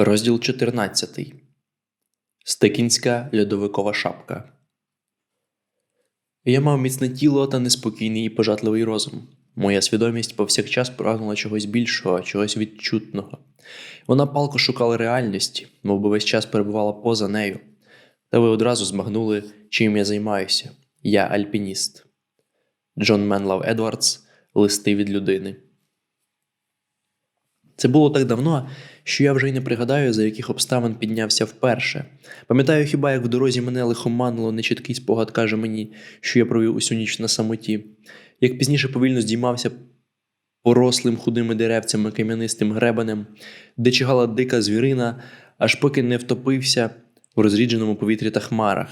Розділ 14. Стекінська льодовикова шапка. Я мав міцне тіло та неспокійний і пожатливий розум. Моя свідомість повсякчас прагнула чогось більшого, чогось відчутного. Вона палко шукала реальності, мов би весь час перебувала поза нею. Та ви одразу змагнули, чим я займаюся. Я альпініст. Джон Менлав Едвардс Листи від людини. Це було так давно, що я вже й не пригадаю, за яких обставин піднявся вперше. Пам'ятаю хіба, як в дорозі мене лихоманило нечіткий спогад каже мені, що я провів усю ніч на самоті, як пізніше повільно здіймався порослим худими деревцями кам'янистим гребенем, де чигала дика звірина, аж поки не втопився в розрідженому повітрі та хмарах,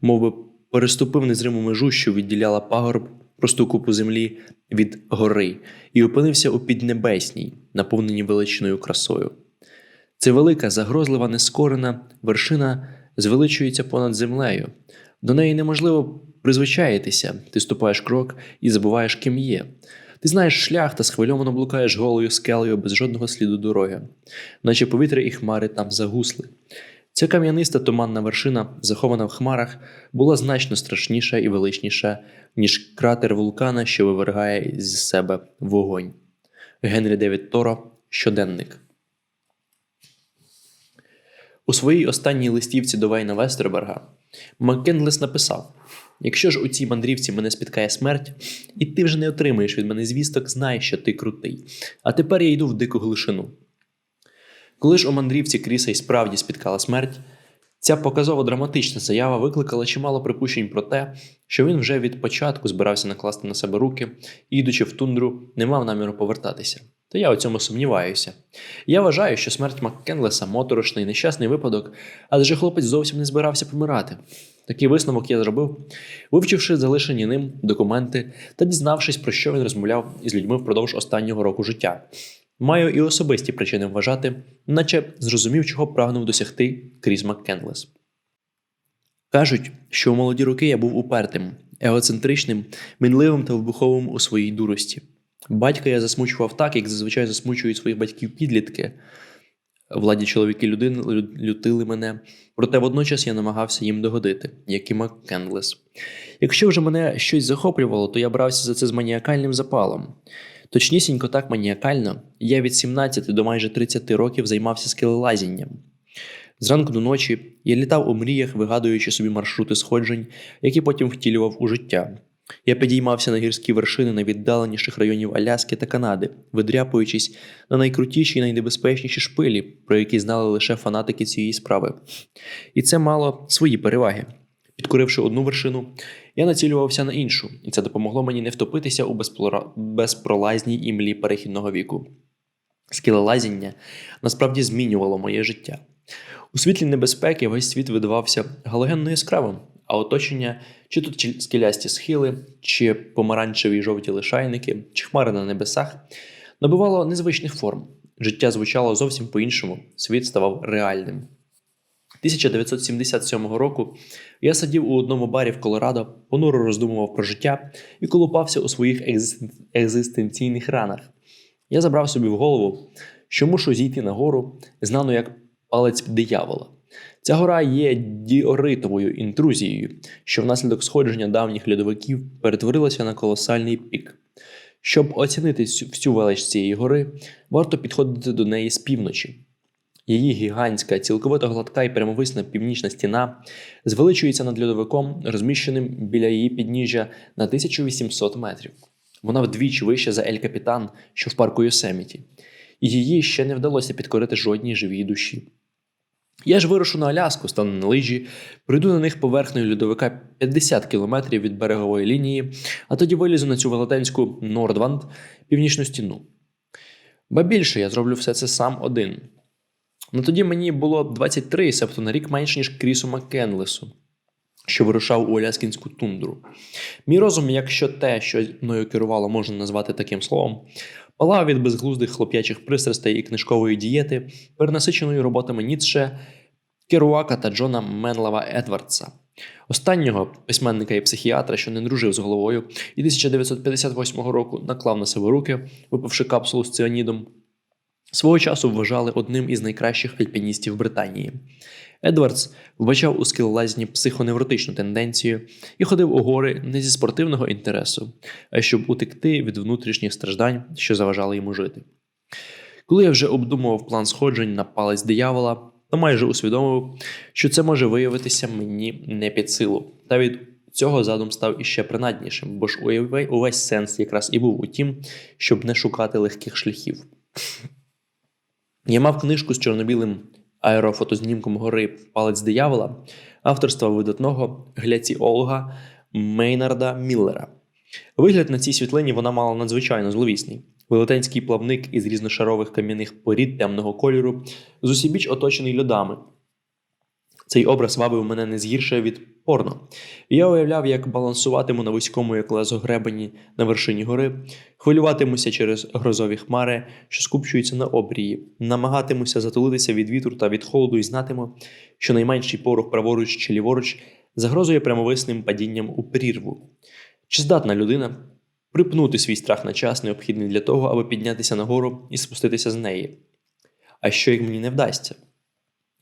мов би переступив незриму межу, що відділяла пагорб просту купу землі від гори, і опинився у піднебесній, наповненій величною красою. Це велика, загрозлива, нескорена вершина звеличується понад землею. До неї неможливо призвичаїтися, ти ступаєш крок і забуваєш, ким є. Ти знаєш шлях та схвильовано блукаєш голою скелею без жодного сліду дороги, наче повітря і хмари там загусли. Ця кам'яниста туманна вершина, захована в хмарах, була значно страшніша і величніша, ніж кратер вулкана, що вивергає з себе вогонь. Генрі Девід Торо Щоденник. У своїй останній листівці до Вейна Вестерберга Маккенлес написав: Якщо ж у цій мандрівці мене спіткає смерть, і ти вже не отримаєш від мене звісток, знай, що ти крутий. А тепер я йду в дику глушину. Коли ж у мандрівці Кріса й справді спіткала смерть, ця показово драматична заява викликала чимало припущень про те, що він вже від початку збирався накласти на себе руки і, йдучи в тундру, не мав наміру повертатися. Та я у цьому сумніваюся. Я вважаю, що смерть Маккенлеса моторошний нещасний випадок, адже хлопець зовсім не збирався помирати. Такий висновок я зробив, вивчивши залишені ним документи та дізнавшись, про що він розмовляв із людьми впродовж останнього року життя. Маю і особисті причини вважати, наче зрозумів, чого прагнув досягти Кріс Маккенлес. Кажуть, що у молоді роки я був упертим, егоцентричним, мінливим та вибуховим у своїй дурості. Батька я засмучував так, як зазвичай засмучують своїх батьків підлітки. Владі чоловіки людини лютили мене, проте водночас я намагався їм догодити, як і Маккенлес. Якщо вже мене щось захоплювало, то я брався за це з маніакальним запалом. Точнісінько так маніакально, я від 17 до майже 30 років займався скелелазінням. Зранку до ночі я літав у мріях, вигадуючи собі маршрути сходжень, які потім втілював у життя. Я підіймався на гірські вершини найвіддаленіших районів Аляски та Канади, видряпуючись на найкрутіші і найнебезпечніші шпилі, про які знали лише фанатики цієї справи. І це мало свої переваги. Підкоривши одну вершину, я націлювався на іншу, і це допомогло мені не втопитися у безпролазній імлі перехідного віку. Скелелазіння насправді змінювало моє життя. У світлі небезпеки весь світ видавався галогенно яскравим, а оточення чи тут скелясті схили, чи помаранчеві й жовті лишайники, чи хмари на небесах набувало незвичних форм. Життя звучало зовсім по-іншому, світ ставав реальним. 1977 року я сидів у одному барі в Колорадо, понуро роздумував про життя і колупався у своїх екзистенційних ранах. Я забрав собі в голову, що мушу зійти на гору, знану як палець диявола. Ця гора є діоритовою інтрузією, що внаслідок сходження давніх льодовиків перетворилася на колосальний пік. Щоб оцінити всю велич цієї гори, варто підходити до неї з півночі. Її гігантська, цілковито гладка і прямовисна північна стіна звеличується над льодовиком, розміщеним біля її підніжжя на 1800 метрів. Вона вдвічі вища за Ель Капітан, що в парку Йосеміті, і її ще не вдалося підкорити жодній живій душі. Я ж вирушу на Аляску, стану на лижі, пройду на них поверхнею льодовика 50 кілометрів від берегової лінії, а тоді вилізу на цю велетенську Нордванд, північну стіну. Ба більше я зроблю все це сам один. Ну тоді мені було 23, себто на рік менше, ніж Крісу Маккенлесу, що вирушав у Аляскінську тундру. Мій розум, якщо те, що мною керувало, можна назвати таким словом, палав від безглуздих хлоп'ячих пристрастей і книжкової дієти, перенасиченої роботами Ніцше, Керуака та Джона Менлава Едвардса. Останнього письменника і психіатра, що не дружив з головою, і 1958 року наклав на себе руки, випивши капсулу з ціанідом. Свого часу вважали одним із найкращих альпіністів Британії. Едвардс вбачав у скелелазні психоневротичну тенденцію і ходив у гори не зі спортивного інтересу, а щоб утекти від внутрішніх страждань, що заважали йому жити. Коли я вже обдумував план сходжень на палець диявола, то майже усвідомив, що це може виявитися мені не під силу. Та від цього задум став іще принаднішим, бо ж увесь сенс якраз і був у тім, щоб не шукати легких шляхів. Я мав книжку з чорнобілим аерофотознімком гори Палець диявола авторства видатного гляціолога Мейнарда Міллера. Вигляд на цій світлині вона мала надзвичайно зловісний. Велетенський плавник із різношарових кам'яних порід темного кольору, з усібіч оточений льодами. Цей образ вабив мене не згірше від порно. Я уявляв, як балансуватиму на вузькому, як лезо гребені на вершині гори, хвилюватимуся через грозові хмари, що скупчуються на обрії, намагатимуся затулитися від вітру та від холоду і знатиму, що найменший порох праворуч чи ліворуч загрозує прямовисним падінням у прірву. Чи здатна людина припнути свій страх на час, необхідний для того, аби піднятися нагору і спуститися з неї? А що як мені не вдасться?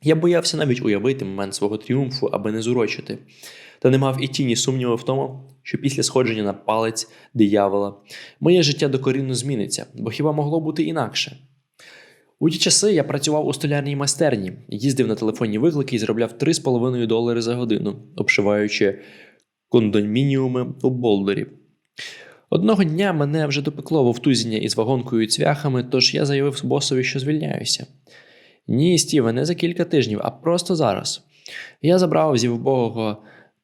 Я боявся навіть уявити момент свого тріумфу, аби не зурочити, та не мав і тіні сумніву в тому, що після сходження на палець диявола моє життя докорінно зміниться, бо хіба могло бути інакше? У ті часи я працював у столярній майстерні, їздив на телефонні виклики і заробляв 3,5 долари за годину, обшиваючи кондомініуми у Болдері. Одного дня мене вже допекло вовтузіння із вагонкою і цвяхами, тож я заявив босові, що звільняюся. Ні, Стіве, не за кілька тижнів, а просто зараз. Я забрав зі вбогого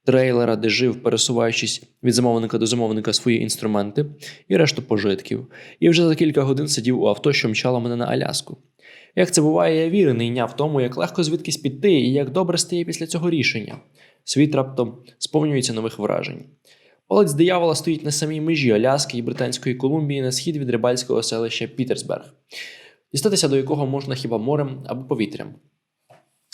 трейлера, де жив, пересуваючись від замовника до замовника свої інструменти і решту пожитків, і вже за кілька годин сидів у авто, що мчало мене на Аляску. Як це буває, я вірений йняв тому, як легко звідкись піти і як добре стає після цього рішення. Світ раптом сповнюється нових вражень. Палець диявола стоїть на самій межі Аляски і Британської Колумбії на схід від рибальського селища Пітерсберг, дістатися до якого можна хіба морем або повітрям.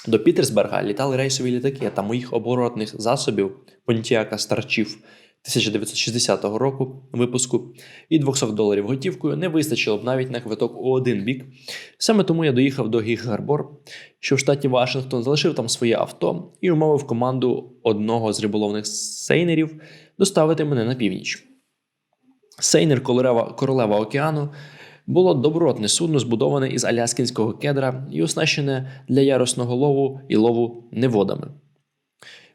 До Пітерсберга літали рейсові літаки та моїх оборотних засобів Понтіака Старчів 1960 року випуску і 200 доларів готівкою не вистачило б навіть на квиток у один бік. Саме тому я доїхав до Гіг-Гарбор, що в штаті Вашингтон, залишив там своє авто і умовив команду одного з риболовних сейнерів доставити мене на північ. Сейнер королева, королева океану було добротне судно, збудоване із аляскінського кедра і оснащене для яросного лову і лову неводами.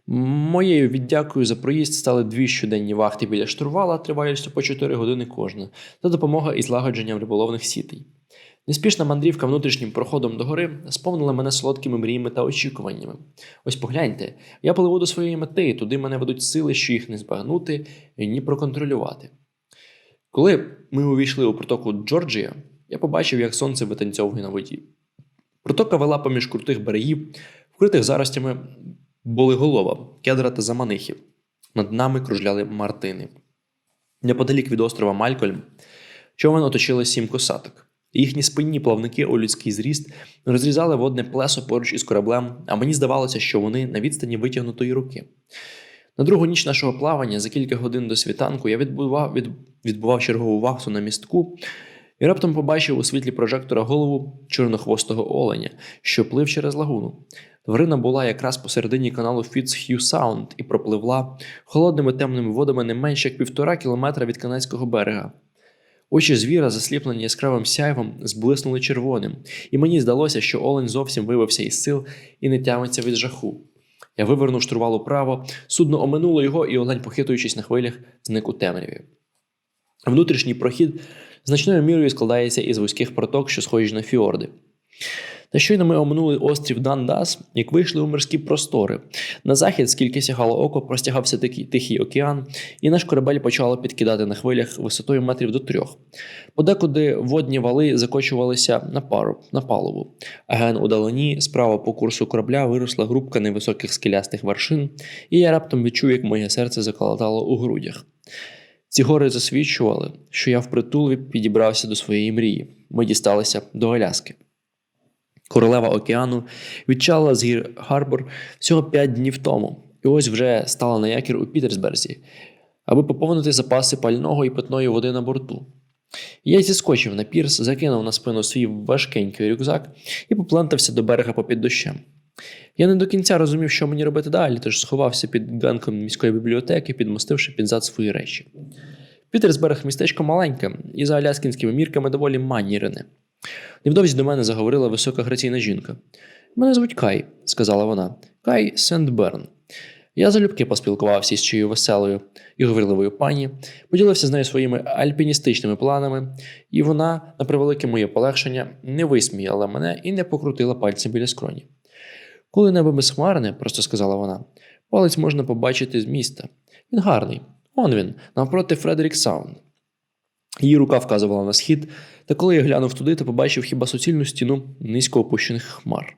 Моєю віддякою за проїзд стали дві щоденні вахти біля штурвала, тривалістю по 4 години кожна, та допомога із лагодженням риболовних сітей. Неспішна мандрівка внутрішнім проходом до гори сповнила мене солодкими мріями та очікуваннями. Ось погляньте, я пливу до своєї мети, туди мене ведуть сили, що їх не збагнути і ні проконтролювати. Коли ми увійшли у протоку Джорджія, я побачив, як сонце витанцьовує на воді. Протока вела поміж крутих берегів, вкритих заростями болиголова, кедра та заманихів. Над нами кружляли мартини. Неподалік від острова Малькольм човен оточили сім косаток. Їхні спинні плавники у людський зріст розрізали водне плесо поруч із кораблем, а мені здавалося, що вони на відстані витягнутої руки. На другу ніч нашого плавання за кілька годин до світанку я відбував, від, відбував чергову вахту на містку і раптом побачив у світлі прожектора голову чорнохвостого оленя, що плив через лагуну. Тварина була якраз посередині каналу Fitzhugh Sound і пропливла холодними темними водами не менше як півтора кілометра від канадського берега. Очі звіра, засліплені яскравим сяйвом, зблиснули червоним, і мені здалося, що олень зовсім вивився із сил і не тямиться від жаху. Я вивернув штурвал управо, судно оминуло його, і олень, похитуючись на хвилях, зник у темряві. Внутрішній прохід значною мірою складається із вузьких проток, що схожі на фіорди. Та щойно ми оминули острів Дандас, як вийшли у морські простори. На захід, скільки сягало око, простягався такий тихий океан, і наш корабель почало підкидати на хвилях висотою метрів до трьох. Подекуди водні вали закочувалися на пару на палубу. Ген у далині, справа по курсу корабля, виросла групка невисоких скелястих вершин, і я раптом відчув, як моє серце заколотало у грудях. Ці гори засвідчували, що я впритул підібрався до своєї мрії. Ми дісталися до Аляски. Королева океану відчала з гір Харбор всього 5 днів тому, і ось вже стала на якір у Пітерсберзі, аби поповнити запаси пального і питної води на борту. Я зіскочив на пірс, закинув на спину свій важкенький рюкзак і поплантався до берега попід дощем. Я не до кінця розумів, що мені робити далі, тож сховався під ганком міської бібліотеки, підмостивши під зад свої речі. Пітерсберг містечко маленьке і за аляскінськими мірками доволі манірене. Невдовзі до мене заговорила висока граційна жінка. Мене звуть Кай, сказала вона. Кай Сендберн. Я залюбки поспілкувався із чиєю веселою і говорливою пані, поділився з нею своїми альпіністичними планами, і вона, на превелике моє полегшення, не висміяла мене і не покрутила пальцем біля скроні. Коли небо безхмарне, просто сказала вона, палець можна побачити з міста. Він гарний. Он він, навпроти Фредерік Саунд. Її рука вказувала на схід, та коли я глянув туди, то побачив хіба суцільну стіну низько опущених хмар.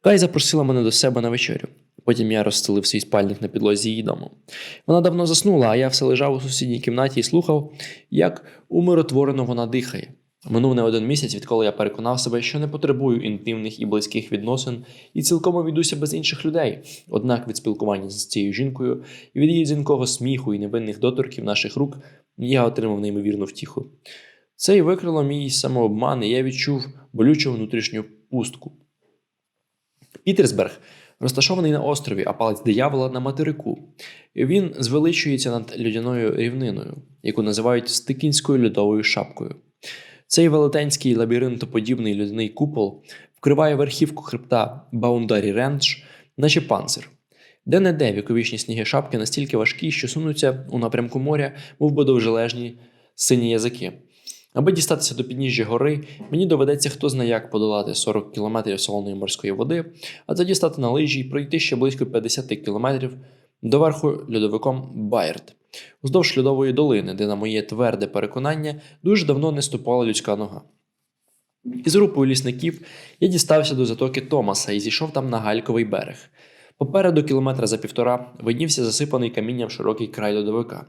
Кай запросила мене до себе на вечерю. Потім я розстелив свій спальник на підлозі її дому. Вона давно заснула, а я все лежав у сусідній кімнаті і слухав, як умиротворено вона дихає. Минув не один місяць, відколи я переконав себе, що не потребую інтимних і близьких відносин і цілком обійдуся без інших людей. Однак від спілкування з цією жінкою і від її дзвінкого сміху і невинних доторків наших рук я отримав неймовірну втіху. Це й викрило мій самообман, і я відчув болючу внутрішню пустку. Пітерсберг розташований на острові, а палець диявола на материку. Він звеличується над людяною рівниною, яку називають Стикінською льодовою шапкою. Цей велетенський лабіринтоподібний людяний купол вкриває верхівку хребта Баундарі Рендж, наче панцир. Де не де віковічні сніги шапки настільки важкі, що сунуться у напрямку моря, мов би довжележні сині язики. Аби дістатися до підніжжя гори, мені доведеться хто зна як подолати 40 кілометрів солоної морської води, а тоді стати на лижі і пройти ще близько 50 кілометрів до верху льодовиком Байерт, уздовж льодової долини, де, на моє тверде переконання, дуже давно не ступала людська нога. Із групою лісників я дістався до затоки Томаса і зійшов там на гальковий берег. Попереду кілометра за півтора виднівся засипаний камінням широкий край льодовика.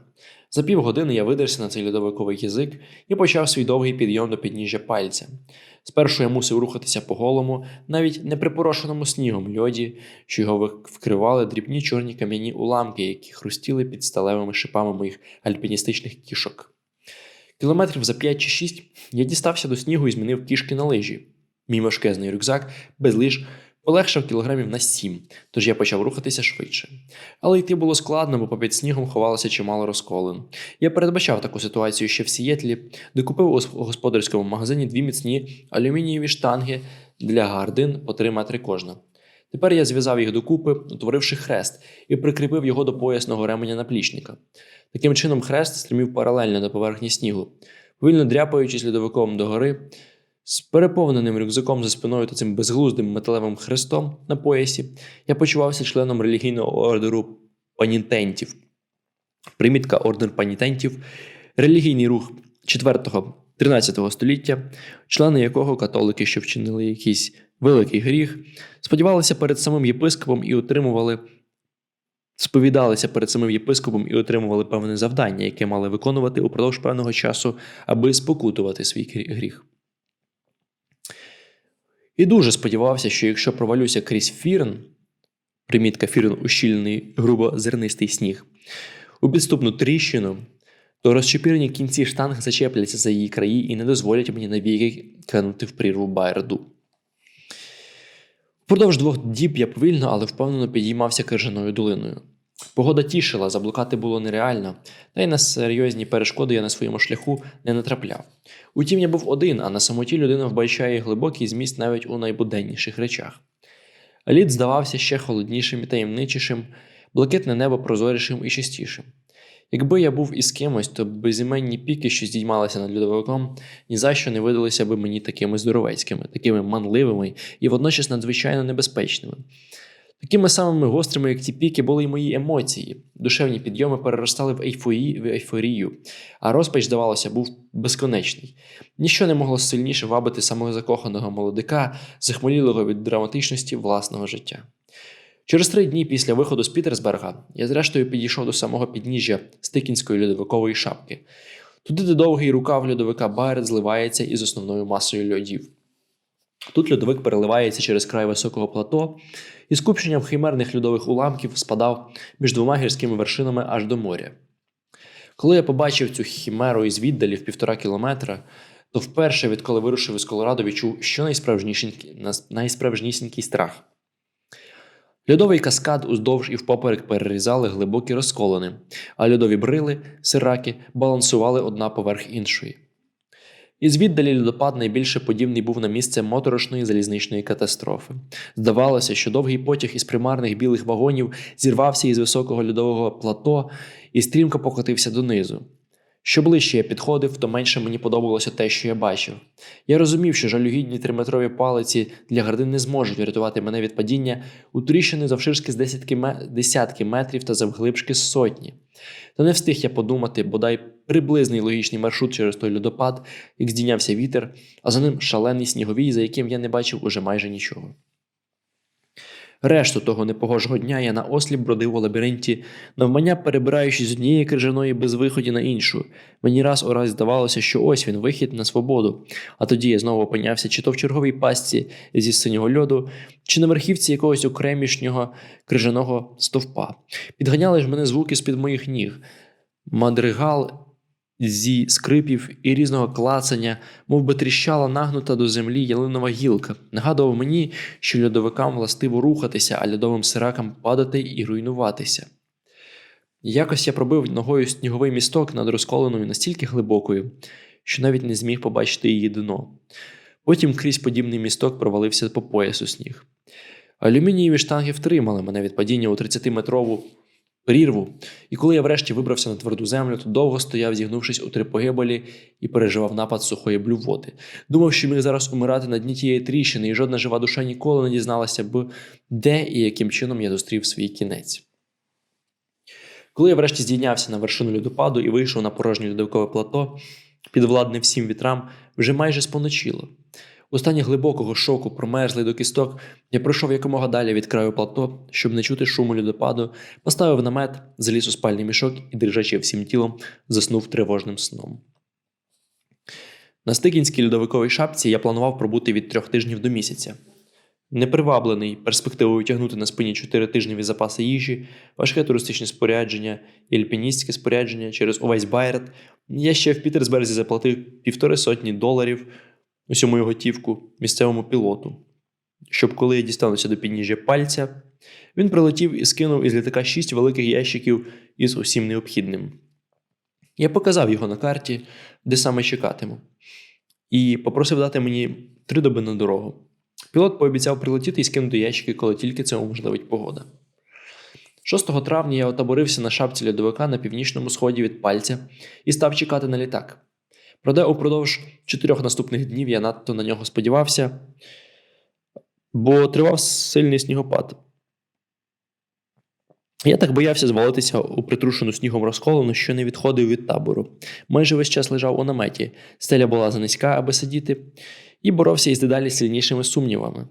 За півгодини я видерся на цей льодовиковий язик і почав свій довгий підйом до підніжжя пальця. Спершу я мусив рухатися по голому, навіть неприпорошеному снігом льоді, що його вкривали дрібні чорні кам'яні уламки, які хрустіли під сталевими шипами моїх альпіністичних кішок. Кілометрів за п'ять чи шість я дістався до снігу і змінив кішки на лижі. Мій важкезний рюкзак без лиж полегшав кілограмів на сім, тож я почав рухатися швидше. Але йти було складно, бо попід снігом ховалося чимало розколин. Я передбачав таку ситуацію ще в Сієтлі, де купив у господарському магазині дві міцні алюмінієві штанги для гардин по 3 метри кожна. Тепер я зв'язав їх докупи, утворивши хрест, і прикріпив його до поясного ременя наплічника. Таким чином, хрест стримів паралельно до поверхні снігу. Повільно дряпаючись льодовиком догори, з переповненим рюкзаком за спиною та цим безглуздим металевим хрестом на поясі я почувався членом релігійного ордеру панітентів. Примітка ордер панітентів, релігійний рух 4-13 століття, члени якого католики, що вчинили якийсь великий гріх, сподівалися перед самим єпископом і отримували. Сповідалися перед самим єпископом і отримували певне завдання, яке мали виконувати упродовж певного часу, аби спокутувати свій гріх. І дуже сподівався, що якщо провалюся крізь фірн, примітка фірн ущільний грубозернистий сніг, у підступну тріщину, то розчепірені кінці штанг зачепляться за її краї і не дозволять мені навіки кинути в прірву байерду. Впродовж двох діб я повільно, але впевнено підіймався крижаною долиною. Погода тішила, заблукати було нереально, та й на серйозні перешкоди я на своєму шляху не натрапляв. Утім, я був один, а на самоті людина вбачає глибокий зміст навіть у найбуденніших речах. Лід здавався ще холоднішим і таємничішим, блакитне небо прозорішим і чистішим. Якби я був із кимось, то безіменні піки, що здіймалися над льодовиком, ні за що не видалися би мені такими здоровецькими, такими манливими і водночас надзвичайно небезпечними. Такими самими гострими, як ті піки, були й мої емоції. Душевні підйоми переростали в ейфорію, в ейфорію, а розпач, здавалося, був безконечний. Ніщо не могло сильніше вабити самого закоханого молодика, захмелілого від драматичності власного життя. Через три дні після виходу з Пітерсберга я, зрештою, підійшов до самого підніжжя Стикінської льодовикової шапки. Туди, де довгий рукав льодовика Байрет зливається із основною масою льодів. Тут льодовик переливається через край високого плато і скупченням химерних льодових уламків спадав між двома гірськими вершинами аж до моря. Коли я побачив цю хімеру із віддалі в півтора кілометра, то вперше, відколи вирушив із Колорадо, відчув, що найсправжнішенький, найсправжнісінький страх. Льодовий каскад уздовж і впоперек перерізали глибокі розколини, а льодові брили, сираки балансували одна поверх іншої. Із віддалі льодопад найбільше подібний був на місце моторошної залізничної катастрофи. Здавалося, що довгий потяг із примарних білих вагонів зірвався із високого льодового плато і стрімко покотився донизу. Що ближче я підходив, то менше мені подобалося те, що я бачив. Я розумів, що жалюгідні триметрові палиці для гардин не зможуть врятувати мене від падіння у тріщини завширшки з десятки, десятки метрів та завглибшки сотні. Та не встиг я подумати, бодай приблизний логічний маршрут через той льодопад, як здійнявся вітер, а за ним шалений сніговій, за яким я не бачив уже майже нічого. Решту того непогожого дня я на осліп бродив у лабіринті, навмання перебираючись з однієї крижаної безвиході на іншу. Мені раз у раз здавалося, що ось він вихід на свободу, а тоді я знову опинявся чи то в черговій пастці зі синього льоду, чи на верхівці якогось окремішнього крижаного стовпа. Підганяли ж мене звуки з-під моїх ніг. Мадригал зі скрипів і різного клацання, мов би тріщала нагнута до землі ялинова гілка, нагадував мені, що льодовикам властиво рухатися, а льодовим сиракам падати і руйнуватися. Якось я пробив ногою сніговий місток над розколеною настільки глибокою, що навіть не зміг побачити її дно. Потім крізь подібний місток провалився по поясу сніг. Алюмінієві штанги втримали мене від падіння у 30-метрову прірву, і коли я врешті вибрався на тверду землю, то довго стояв, зігнувшись у три погибелі, і переживав напад сухої блювоти. Думав, що міг зараз умирати на дні тієї тріщини, і жодна жива душа ніколи не дізналася б, де і яким чином я зустрів свій кінець. Коли я врешті здійнявся на вершину льодопаду і вийшов на порожнє льодовикове плато, підвладне всім вітрам, вже майже споночило. У стані глибокого шоку, промерзлий до кісток, я пройшов якомога далі від краю плато, щоб не чути шуму льодопаду, поставив намет, заліз у спальний мішок і, дрижачи всім тілом, заснув тривожним сном. На стикінській льодовиковій шапці я планував пробути від трьох тижнів до місяця. Неприваблений перспективою тягнути на спині чотиритижневі запаси їжі, важке туристичне спорядження і альпіністське спорядження через увесь Байрет, я ще в Пітерсберзі заплатив півтори сотні доларів усю мою готівку місцевому пілоту, щоб коли я дістануся до підніжжя пальця, він прилетів і скинув із літака шість великих ящиків із усім необхідним. Я показав його на карті, де саме чекатиму, і попросив дати мені три доби на дорогу. Пілот пообіцяв прилетіти і скинути ящики, коли тільки це уможливить погода. 6 травня я отаборився на шапці льодовика на північному сході від пальця і став чекати на літак. Проте упродовж чотирьох наступних днів я надто на нього сподівався, бо тривав сильний снігопад. Я так боявся звалитися у притрушену снігом розколону, що не відходив від табору. Майже весь час лежав у наметі, стеля була занизька, аби сидіти, і боровся із дедалі сильнішими сумнівами.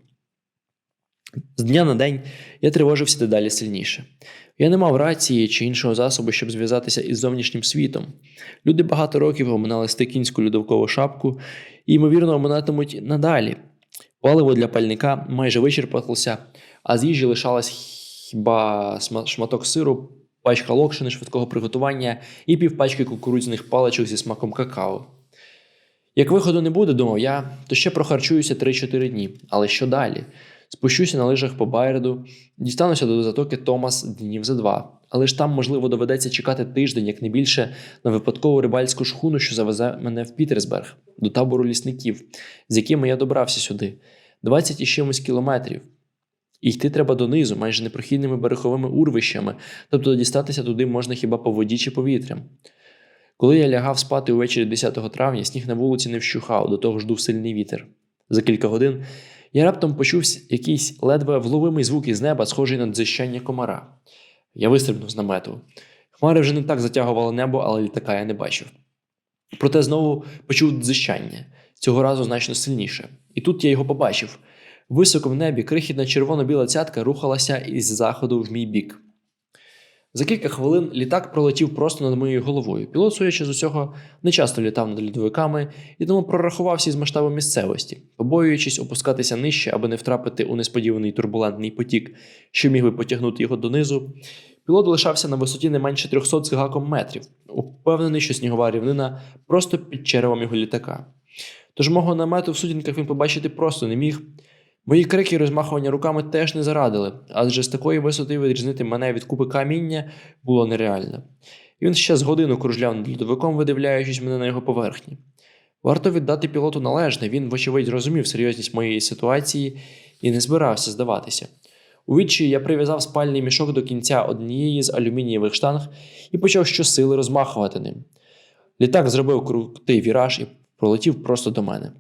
З дня на день я тривожився дедалі сильніше. Я не мав рації чи іншого засобу, щоб зв'язатися із зовнішнім світом. Люди багато років оминали стикінську льодовкову шапку і, ймовірно, оминатимуть надалі. Паливо для пальника майже вичерпалося, а з їжі лишалась хіба шматок сиру, пачка локшини швидкого приготування і півпачки кукурудзяних паличок зі смаком какао. Як виходу не буде, думав я, то ще прохарчуюся 3-4 дні. Але що далі? Спущуся на лижах по Байреду, дістануся до затоки Томас днів за два. Але ж там, можливо, доведеться чекати тиждень, як не більше, на випадкову рибальську шхуну, що завезе мене в Пітерсберг, до табору лісників, з якими я добрався сюди. 20 і чимось кілометрів. І йти треба донизу, майже непрохідними береговими урвищами, тобто дістатися туди можна хіба по воді чи повітрям. Коли я лягав спати увечері 10 травня, сніг на вулиці не вщухав, до того ж дув сильний вітер. За кілька годин я раптом почув якийсь ледве вловимий звук із неба, схожий на дзищання комара. Я вистрибнув з намету. Хмари вже не так затягували небо, але літака я не бачив. Проте знову почув дзищання, цього разу значно сильніше. І тут я його побачив. Високо в небі крихітна червоно-біла цятка рухалася із заходу в мій бік. За кілька хвилин літак пролетів просто над моєю головою. Пілот, судячи з усього, не часто літав над льодовиками і тому прорахувався із масштабу місцевості, побоюючись опускатися нижче, аби не втрапити у несподіваний турбулентний потік, що міг би потягнути його донизу. Пілот лишався на висоті не менше 300 з гаком метрів, упевнений, що снігова рівнина просто під черевом його літака. Тож мого намету в сутінках він побачити просто не міг. Мої крики і розмахування руками теж не зарадили, адже з такої висоти відрізнити мене від купи каміння було нереально. Він ще з годину кружляв над льодовиком, видивляючись мене на його поверхні. Варто віддати пілоту належне, він, вочевидь, розумів серйозність моєї ситуації і не збирався здаватися. У відчаї я прив'язав спальний мішок до кінця однієї з алюмінієвих штанг і почав щосили розмахувати ним. Літак зробив крутий віраж і пролетів просто до мене.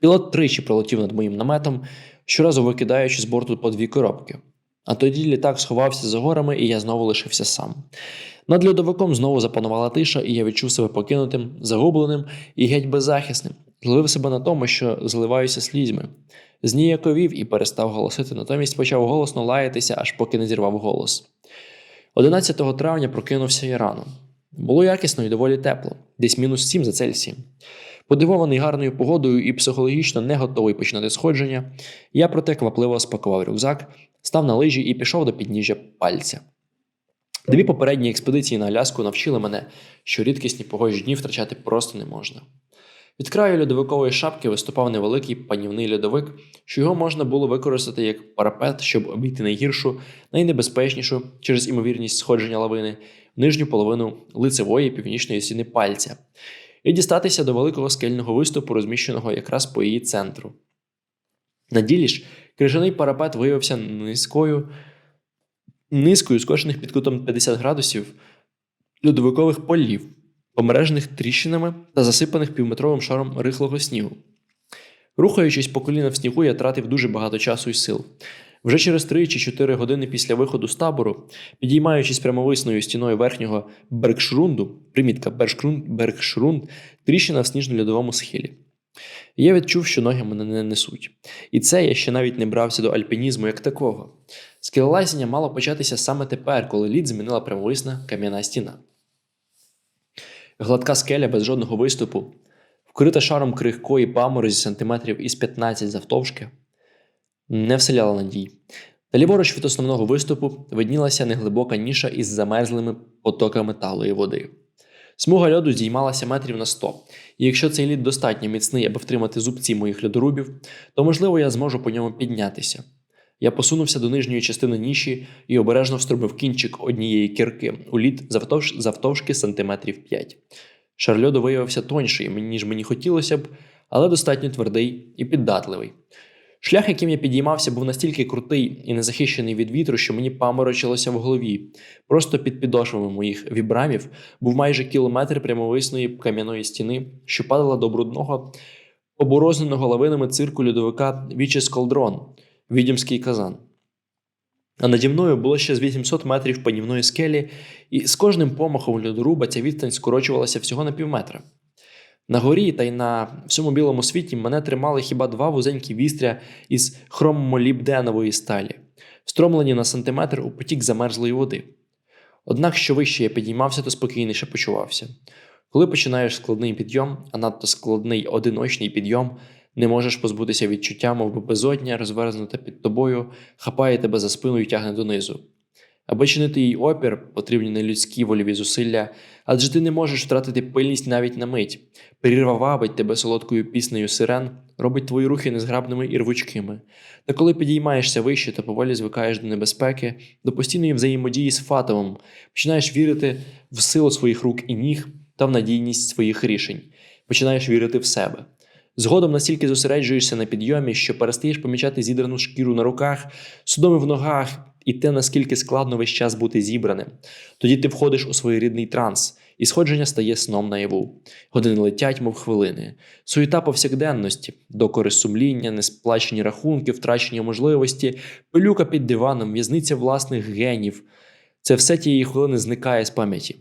Пілот тричі пролетів над моїм наметом, щоразу викидаючи з борту по дві коробки. А тоді літак сховався за горами, і я знову лишився сам. Над льодовиком знову запанувала тиша, і я відчув себе покинутим, загубленим і геть беззахисним. Зловив себе на тому, що зливаюся слізьми. Зніяковів і перестав голосити, натомість почав голосно лаятися, аж поки не зірвав голос. 11 травня прокинувся я рано. Було якісно і доволі тепло, десь мінус 7 за Цельсієм. Подивований гарною погодою і психологічно не готовий починати сходження, я проте квапливо спакував рюкзак, став на лижі і пішов до підніжжя пальця. Дві попередні експедиції на Аляску навчили мене, що рідкісні погожі дні втрачати просто не можна. Від краю льодовикової шапки виступав невеликий панівний льодовик, що його можна було використати як парапет, щоб обійти найгіршу, найнебезпечнішу через імовірність сходження лавини, нижню половину лицевої північної стіни пальця, і дістатися до великого скельного виступу, розміщеного якраз по її центру. На ділі ж крижаний парапет виявився низькою, низкою, скошених під кутом 50 градусів льодовикових полів, помережених тріщинами та засипаних півметровим шаром рихлого снігу. Рухаючись по коліна в снігу, я тратив дуже багато часу і сил. Вже через 3 чи 4 години після виходу з табору, підіймаючись прямовисною стіною верхнього Бергшрунду, примітка Бергшрунд, Бергшрунд, тріщина в сніжно-льодовому схилі. Я відчув, що ноги мене не несуть. І це я ще навіть не брався до альпінізму як такого. Скелелазіння мало початися саме тепер, коли лід змінила прямовисна кам'яна стіна. Гладка скеля без жодного виступу, вкрита шаром крихкої паморозі сантиметрів із 15 завтовшки, не вселяла надій. Ліворуч від основного виступу виднілася неглибока ніша із замерзлими потоками талої води. Смуга льоду здіймалася метрів на 100, і якщо цей лід достатньо міцний, аби втримати зубці моїх льодорубів, то можливо я зможу по ньому піднятися. Я посунувся до нижньої частини ніші і обережно встромив кінчик однієї кірки у лід завтовш... завтовшки сантиметрів 5. Шар льоду виявився тонший, ніж мені хотілося б, але достатньо твердий і піддатливий. Шлях, яким я підіймався, був настільки крутий і незахищений від вітру, що мені паморочилося в голові. Просто під підошвами моїх вібрамів був майже кілометр прямовисної кам'яної стіни, що падала до брудного, оборозненого лавинами цирку льодовика Вічес Колдрон, відімський казан. А наді мною було ще з 800 метрів панівної скелі, і з кожним помахом льодоруба ця відстань скорочувалася всього на півметра. На горі та й на всьому білому світі мене тримали хіба два вузенькі вістря із хроммолібденової сталі, встромлені на сантиметр у потік замерзлої води. Однак, що вище я підіймався, то спокійніше почувався. Коли починаєш складний підйом, а надто складний одиночний підйом, не можеш позбутися відчуття, мов би безодня, розверзнута під тобою, хапає тебе за спину і тягне донизу. Аби чинити їй опір, потрібні не людські вольові зусилля, адже ти не можеш втратити пильність навіть на мить. Прірва вабить тебе солодкою піснею сирен, робить твої рухи незграбними і рвучкими. Та коли підіймаєшся вище та поволі звикаєш до небезпеки, до постійної взаємодії з фатовом, починаєш вірити в силу своїх рук і ніг та в надійність своїх рішень, починаєш вірити в себе. Згодом настільки зосереджуєшся на підйомі, що перестаєш помічати зідрану шкіру на руках, судоми в ногах і те, наскільки складно весь час бути зібраним. Тоді ти входиш у своєрідний транс, і сходження стає сном наяву. Години летять, мов хвилини. Суєта повсякденності, докори сумління, несплачені рахунки, втрачені можливості, пилюка під диваном, в'язниця власних генів. Це все тієї хвилини зникає з пам'яті,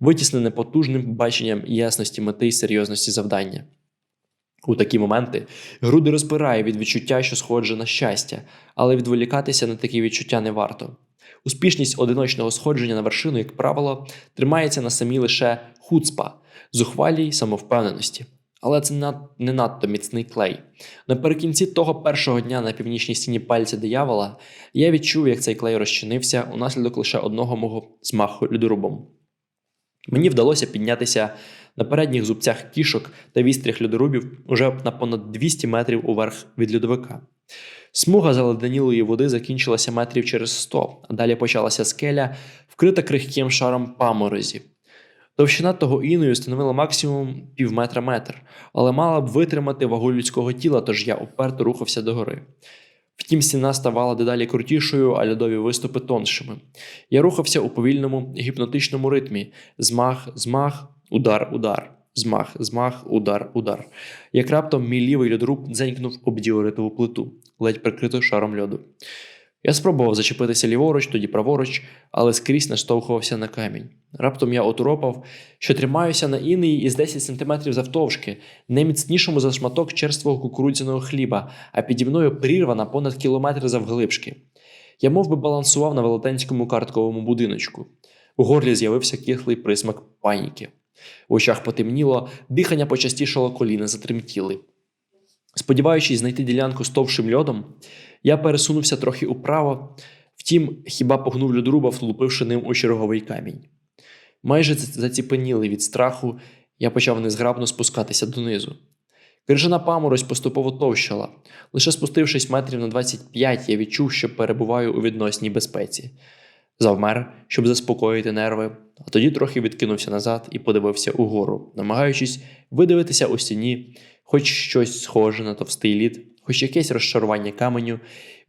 витіснене потужним баченням ясності мети й серйозності завдання. У такі моменти груди розпирає від відчуття, що сходжу на щастя, але відволікатися на такі відчуття не варто. Успішність одиночного сходження на вершину, як правило, тримається на самій лише хуцпа, зухвалій самовпевненості. Але це не надто міцний клей. Наприкінці того першого дня на північній стіні пальця диявола я відчув, як цей клей розчинився унаслідок лише одного мого змаху льодорубом. Мені вдалося піднятися на передніх зубцях кішок та вістрях льодорубів уже на понад 200 метрів уверх від льодовика. Смуга заледенілої води закінчилася метрів через 100, а далі почалася скеля, вкрита крихким шаром паморозі. Товщина того іною становила максимум півметра метр, але мала б витримати вагу людського тіла, тож я уперто рухався догори. Втім, стіна ставала дедалі крутішою, а льодові виступи тоншими. Я рухався у повільному гіпнотичному ритмі: змах, змах, удар, удар, змах, змах, удар, удар. Як раптом мій лівий льодоруб дзенькнув об діоритову плиту, ледь прикриту шаром льоду. Я спробував зачепитися ліворуч, тоді праворуч, але скрізь наштовхувався на камінь. Раптом я оторопав, що тримаюся на інеї із 10 см завтовшки, не міцнішому за шматок черствого кукурудзяного хліба, а піді мною прірвана понад кілометр завглибшки. Я мов би балансував на велетенському картковому будиночку. У горлі з'явився кислий присмак паніки. В очах потемніло, дихання почастішало, коліна затремтіли. Сподіваючись знайти ділянку з товшим льодом, я пересунувся трохи управо, втім, хіба погнув льодоруба, влупивши ним у черговий камінь. Майже заціпенілий від страху, я почав незграбно спускатися донизу. Крижана паморозь поступово товщала. Лише спустившись метрів на 25, я відчув, що перебуваю у відносній безпеці. Завмер, щоб заспокоїти нерви, а тоді трохи відкинувся назад і подивився угору, намагаючись видивитися у стіні хоч щось схоже на товстий лід, хоч якесь розчарування каменю,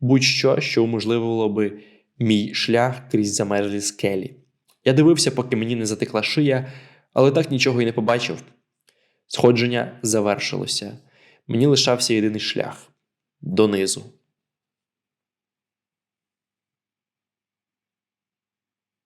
будь-що, що уможливило би мій шлях крізь замерзлі скелі. Я дивився, поки мені не затекла шия, але так нічого й не побачив. Сходження завершилося. Мені лишався єдиний шлях донизу.